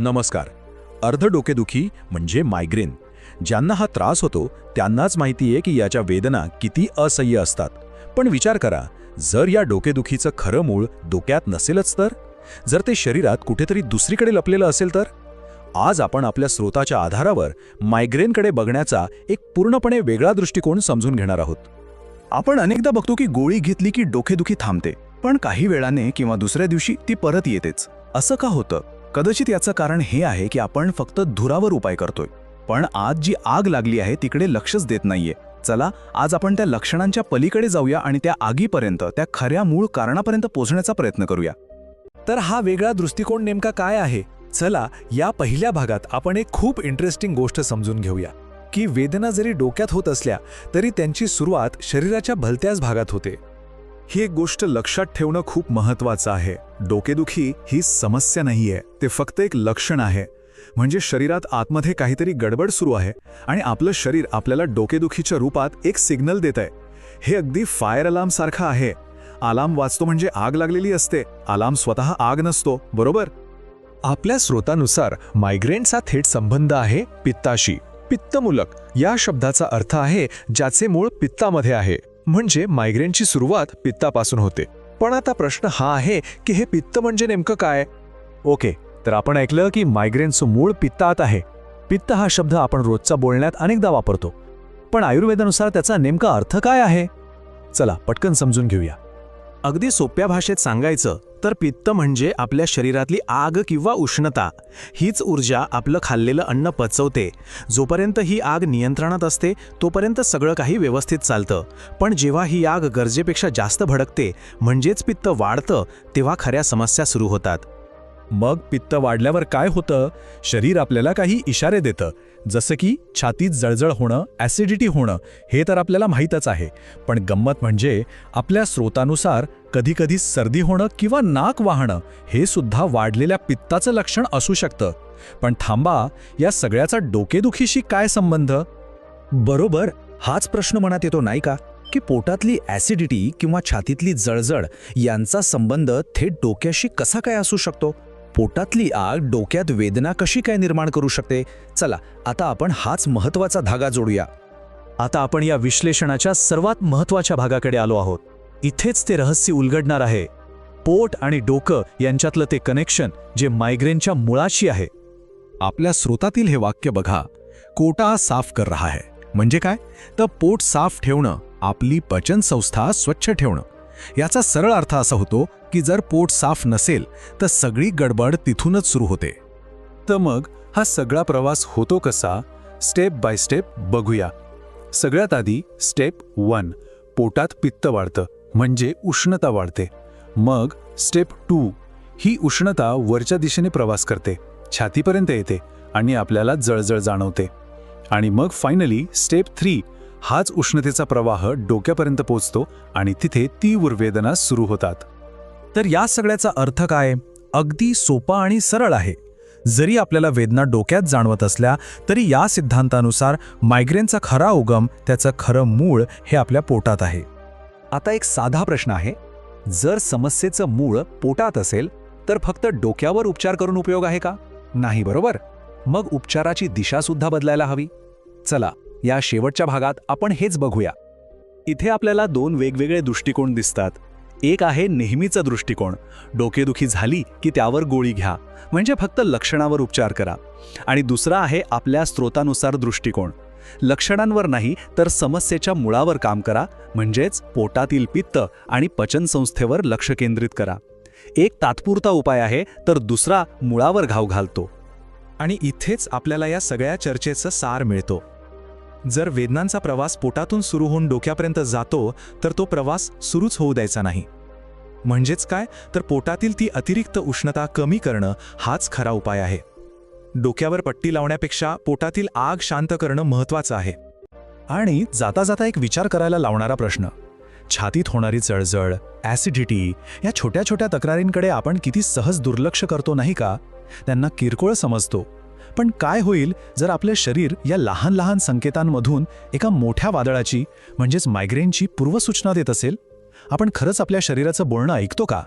नमस्कार. अर्ध डोकेदुखी म्हणजे मायग्रेन ज्यांना हा त्रास होतो त्यांनाच माहिती आहे की याच्या वेदना किती असह्य असतात. पण विचार करा जर या डोकेदुखीचं खरं मूळ डोक्यात नसेलच तर? जर ते शरीरात कुठेतरी दुसरीकडे लपलेलं असेल तर? आज आपण आपल्या स्रोताच्या आधारावर मायग्रेनकडे बघण्याचा एक पूर्णपणे वेगळा दृष्टिकोन समजून घेणार आहोत. आपण अनेकदा बघतो की गोळी घेतली की डोकेदुखी थांबते पण काही वेळाने किंवा दुसऱ्या दिवशी ती परत येतेच. असं का होतं? कदाचित याचं कारण हे आहे की आपण फक्त धुरावर उपाय करतोय. पण आज जी आग लागली आहे तिकडे लक्षच देत नाहीये. चला आज आपण त्या लक्षणांच्या पलीकडे जाऊया आणि त्या आगीपर्यंत त्या खऱ्या मूळ कारणापर्यंत पोहोचण्याचा प्रयत्न करूया. तर हा वेगळा दृष्टिकोन नेमका काय आहे? चला या पहिल्या भागात आपण एक खूप इंटरेस्टिंग गोष्ट समजून घेऊया. की वेदना जरी डोक्यात होत असल्या तरी त्यांची सुरुवात शरीराच्या भलत्याच भागात होते. ही एक गोष्ट लक्षात ठेवणं खूप महत्वाचं आहे. डोकेदुखी ही समस्या नाहीये. ते फक्त एक लक्षण आहे. म्हणजे शरीरात आतमध्ये काहीतरी गडबड सुरू आहे आणि आपलं शरीर आपल्याला डोकेदुखीच्या रूपात एक सिग्नल देत आहे हे अगदी फायर अलार्म सारखं आहे. अलार्म वाचतो म्हणजे आग लागलेली असते. अलार्म स्वतः आग नसतो. बरोबर? आपल्या स्रोतानुसार मायग्रेनचा थेट संबंध आहे पित्ताशी. पित्तमूलक. या शब्दाचा अर्थ आहे ज्याचे मूळ पित्तामध्ये आहे. म्हणजे मायग्रेनची सुरुवात पित्तापासून होते. पण आता प्रश्न हा आहे की हे पित्त म्हणजे नेमकं काय? ओके तर आपण ऐकलं की मायग्रेनचं मूळ पित्तात आहे. पित्त हा शब्द आपण रोजचा बोलण्यात अनेकदा वापरतो. पण आयुर्वेदानुसार त्याचा नेमका अर्थ काय आहे? चला पटकन समजून घेऊया. अगदी सोप्या भाषेत सांगायचं तर पित्त म्हणजे आपल्या शरीरातली आग किंवा उष्णता. हीच ऊर्जा आपलं खाल्लेलं अन्न पचवते. जोपर्यंत ही आग नियंत्रणात असते तोपर्यंत सगळं काही व्यवस्थित चालतं. पण जेव्हा ही आग गरजेपेक्षा जास्त भडकते म्हणजेच पित्त वाढतं तेव्हा खऱ्या समस्या सुरू होतात. मग पित्त वाढल्यावर काय होतं? शरीर आपल्याला काही इशारे देतं. जसं की छातीत जळजळ होणं ॲसिडिटी होणं हे तर आपल्याला माहीतच आहे. पण गंमत म्हणजे आपल्या स्रोतानुसार कधीकधी सर्दी होणं किंवा नाक वाहणं हे सुद्धा वाढलेल्या पित्ताचं लक्षण असू शकतं. पण थांबा या सगळ्याचा डोकेदुखीशी काय संबंध? बरोबर हाच प्रश्न मनात येतो नाही का? की पोटातली ॲसिडिटी किंवा छातीतली जळजळ यांचा संबंध थेट डोक्याशी कसा काय असू शकतो? पोटातली आग डोक्यात वेदना कशी काय निर्माण करू शकते? चला आता आपण हाच महत्त्वाचा धागा जोडूया. आता आपण या विश्लेषणाच्या सर्वात महत्त्वाच्या भागाकडे आलो आहोत. इथेच ते रहस्य उलगडणार आहे. पोट आणि डोकं यांच्यातलं ते कनेक्शन जे मायग्रेनच्या मुळाशी आहे. आपल्या स्रोतातील हे वाक्य बघा. कोटा साफ कर रहा है. म्हणजे काय? तर पोट साफ ठेवणं आपली पचन संस्था स्वच्छ ठेवणं. याचा सरळ अर्थ असा होतो की जर पोट साफ नसेल तर सगळी गडबड तिथूनच सुरू होते. तर मग हा सगळा प्रवास होतो कसा? स्टेप बाय स्टेप बघूया. सगळ्यात आधी स्टेप वन पोटात पित्त वाढतं म्हणजे उष्णता वाढते. मग स्टेप टू ही उष्णता वरच्या दिशेने प्रवास करते छातीपर्यंत येते आणि आपल्याला जळजळ जाणवते. आणि मग फायनली स्टेप थ्री हाच उष्णतेचा प्रवाह डोक्यापर्यंत पोचतो आणि तिथे तीव्र वेदना सुरू होतात. तर या सगळ्याचा अर्थ काय? अगदी सोपा आणि सरळ आहे. जरी आपल्याला वेदना डोक्यात जाणवत असल्या तरी या सिद्धांतानुसार मायग्रेनचा खरा उगम त्याचं खरं मूळ हे आपल्या पोटात आहे. आता एक साधा प्रश्न आहे. जर समस्येचं मूळ पोटात असेल तर फक्त डोक्यावर उपचार करून उपयोग आहे का? नाही बरोबर? मग उपचाराची दिशासुद्धा बदलायला हवी. चला या शेवटच्या भागात आपण हेच बघूया. इथे आपल्याला दोन वेगवेगळे दृष्टिकोन दिसतात. एक आहे नेहमीचा दृष्टिकोन डोकेदुखी झाली की त्यावर गोळी घ्या. म्हणजे फक्त लक्षणावर उपचार करा. आणि दुसरा आहे आपल्या स्रोतानुसार दृष्टिकोन लक्षणांवर नाही तर समस्येच्या मुळावर काम करा. म्हणजेच पोटातील पित्त आणि पचनसंस्थेवर लक्ष केंद्रित करा. एक तात्पुरता उपाय आहे तर दुसरा मुळावर घाव घालतो. आणि इथेच आपल्याला या सगळ्या चर्चेचं सार मिळतो. जर वेदनांचा प्रवास पोटातून सुरू होऊन डोक्यापर्यंत जातो तर तो प्रवास सुरूच होऊ द्यायचा नाही. म्हणजेच काय? तर पोटातील ती अतिरिक्त उष्णता कमी करणं हाच खरा उपाय आहे. डोक्यावर पट्टी लावण्यापेक्षा पोटातील आग शांत करणं महत्वाचं आहे. आणि जाता जाता एक विचार करायला लावणारा प्रश्न. छातीत होणारी चळजळ ॲसिडिटी या छोट्या छोट्या तक्रारींकडे आपण किती सहज दुर्लक्ष करतो नाही का? त्यांना किरकोळ समजतो. पण काय होईल जर आपले शरीर या लहान लहान संकेतांमधून एका मोठ्या वादळाची म्हणजेच मायग्रेनची पूर्वसूचना देत असेल? आपण खरंच आपल्या शरीराचं बोलणं ऐकतो का?